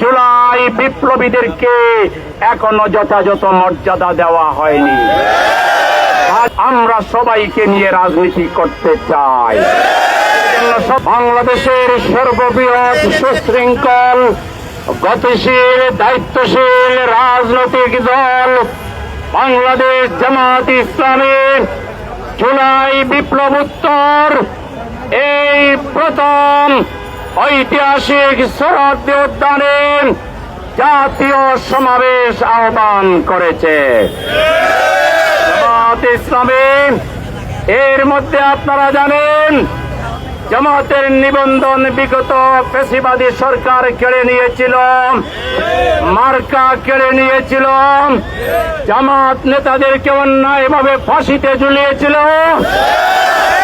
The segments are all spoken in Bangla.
জুলাই বিপ্লবীদেরকে এখনও যথাযথ মর্যাদা দেওয়া হয়নি। আমরা সবাইকে নিয়ে রাজনীতি করতে চাই। বাংলাদেশের সর্ববৃহৎ সুশৃঙ্খল, গতিশীল, দায়িত্বশীল রাজনৈতিক দল বাংলাদেশ জামাত ইসলামী জুলাই বিপ্লব উত্তর, এই প্রথম ঐতিহাসিক শরৎ উদ্যানে জাতীয় সমাবেশ আহ্বান করেছে। এর মধ্যে আপনারা জানেন জামাতের নিবন্ধন বিগত পেশিবাদী সরকার কেড়ে নিয়েছিল, মার্কা কেড়ে নিয়েছিল জামাত নেতাদেরকে অন্যায়ভাবে ফাঁসিতে ঝুলিয়েছিল।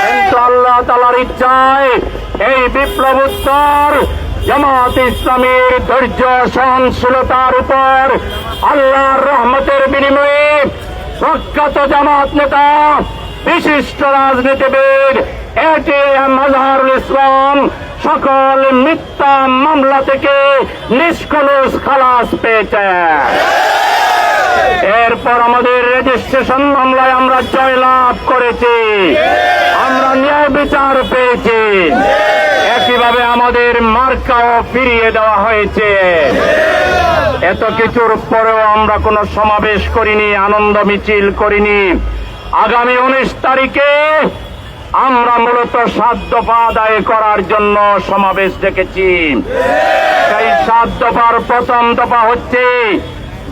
কিন্তু আল্লাহ তালার ইচ্ছায় এই বিপ্লব উত্তর জামাত ইসলামীর ধৈর্য, সহনশীলতার উপর আল্লাহর রহমতের বিনিময়ে প্রখ্যাত জামাত নেতা, বিশিষ্ট রাজনীতিবিদ এটি মাজহারুল ইসলাম সকল মিথ্যা মামলা থেকে নিষ্কলুষ খালাস পেয়েছে। এরপর আমাদের রেজিস্ট্রেশন মামলায় আমরা জয়লাভ করেছি। আমরা ন্যায় বিচার পেয়েছি। একইভাবে আমাদের মার্কাও ফিরিয়ে দেওয়া হয়েছে। এত কিছুর পরেও আমরা কোনো সমাবেশ করিনি, আনন্দ মিছিল করিনি। আগামী উনিশ তারিখে আমরা মূলত দফা আদায় করার জন্য সমাবেশ ডেকেছি। সেই সাত দফার প্রথম দফা হচ্ছে,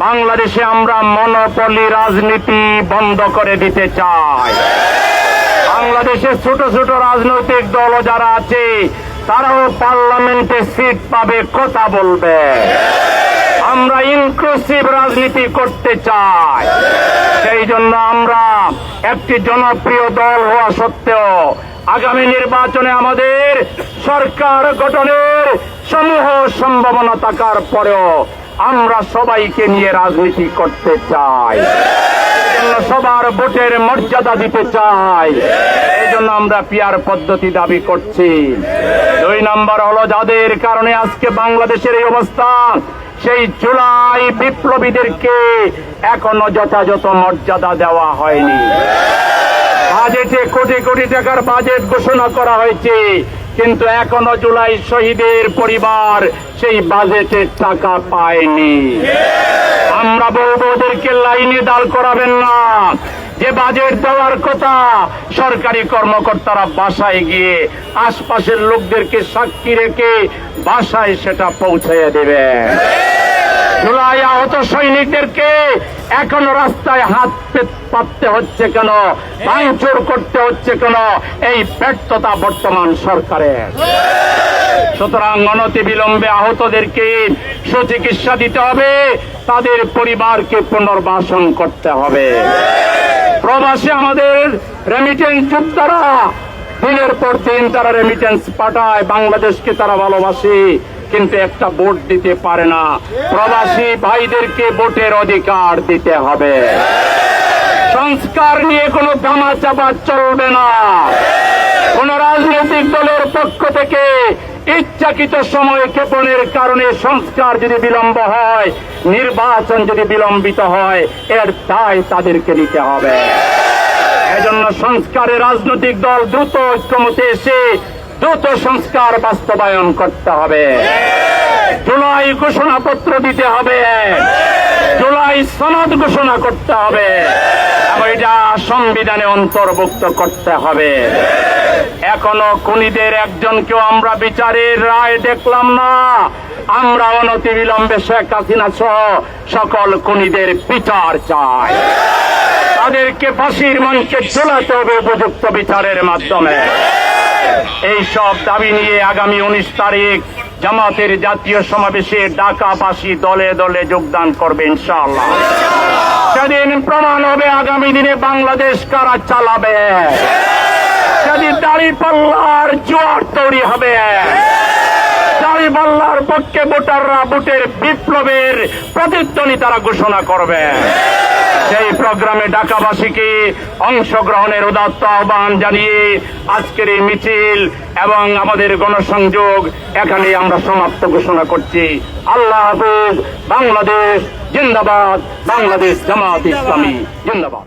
বাংলাদেশে আমরা মনোপলি রাজনীতি বন্ধ করে দিতে চাই। বাংলাদেশে ছোট ছোট রাজনৈতিক দল যারা আছে তারাও পার্লামেন্টে সিট পাবে, কথা বলবে। আমরা ইনক্লুসিভ রাজনীতি করতে চাই। সেই জন্য আমরা একটি জনপ্রিয় দল হওয়া সত্ত্বেও আগামী নির্বাচনে আমাদের সরকার গঠনের সমূহ সম্ভাবনা থাকার পরেও আমরা সবাইকে নিয়ে রাজনীতি করতে চাই। সবার ভোটের মর্যাদা দিতে চাই। আমরা পিয়ার পদ্ধতি দাবি করছি। দুই নম্বর হলো যাদের কারণে আজকে বাংলাদেশের এই অবস্থা, সেই জুলাই বিপ্লবীদেরকে এখনও যথাযথ মর্যাদা দেওয়া হয়নি। বাজেটে কোটি কোটি টাকার বাজেট ঘোষণা করা হয়েছে, কিন্তু এখনও জুলাই শহীদের পরিবার সেই বাজেটের টাকা পায়নি। আমরা বলব ওদেরকে লাইনে দাঁড় করাবেন না। যে বাজেট দেওয়ার কথা, সরকারি কর্মকর্তারা বাসায় গিয়ে আশপাশের লোকদেরকে সাক্ষী রেখে বাসায় সেটা পৌঁছে দেবে। জুলাই আহত সৈনিকদেরকে এখনও রাস্তায় হাত পাততে হচ্ছে কেন? ভাঙচুর করতে হচ্ছে কেন? এই ব্যর্থতা বর্তমান সরকারের। সুতরাং অনতি বিলম্বে আহতদেরকে সুচিকিৎসা দিতে হবে, তাদের পরিবারকে পুনর্বাসন করতে হবে। প্রবাসী আমাদের রেমিটেন্স যোদ্ধারা দিনের পর দিন তারা রেমিটেন্স পাঠায়, বাংলাদেশকে তারা ভালোবাসে, কিন্তু একটা ভোট দিতে পারে না। প্রবাসী ভাইদেরকে ভোটের অধিকার দিতে হবে। সংস্কার নিয়ে কোনো দামা চাপা চলবে না। কোন রাজনৈতিক দলের পক্ষ থেকে ইচ্ছাকৃত সময় ক্ষেপণের কারণে সংস্কার যদি বিলম্ব হয়, নির্বাচন যদি বিলম্বিত হয়, এর দায় তাদেরকে নিতে হবে। এজন্য সংস্কারে রাজনৈতিক দল দ্রুত ঐক্যমতে এসে দ্রুত সংস্কার বাস্তবায়ন করতে হবে। জুলাই ঘোষণাপত্র দিতে হবে। জুলাই সনদ ঘোষণা করতে হবে। এটা সংবিধানে অন্তর্ভুক্ত করতে হবে। এখনও খুনিদের একজনকেও আমরা বিচারের রায় দেখলাম না। আমরা অনতি বিলম্বে শেখ হাসিনা সহ সকল খুনিদের বিচার চাই। তাদেরকে ফাঁসির মঞ্চে ঝোলাতে হবে উপযুক্ত বিচারের মাধ্যমে। এই সব দাবি নিয়ে আগামী উনিশ তারিখ জামাতের জাতীয় সমাবেশে ঢাকাবাসী দলে দলে যোগদান করবে ইনশাআল্লাহ। সেদিন প্রমাণ হবে আগামী দিনে বাংলাদেশ কারা চালাবে। সেদিন দাড়ি পাল্লার জোয়ার তৈরি হবে, দাড়ি পাল্লার পক্ষে ভোটাররা ভোটের বিপ্লবের তারা ঘোষণা করবে। সেই প্রোগ্রামে ঢাকাবাসীকে অংশগ্রহণের উদাত্ত আহ্বান জানিয়ে আজকের এই মিছিল এবং আমাদের গণসংযোগ এখানে আমরা সমাপ্ত ঘোষণা করছি। আল্লাহ হাফিজ, বাংলাদেশ জিন্দাবাদ, বাংলাদেশ জামাত ইসলামী, জিন্দাবাদ।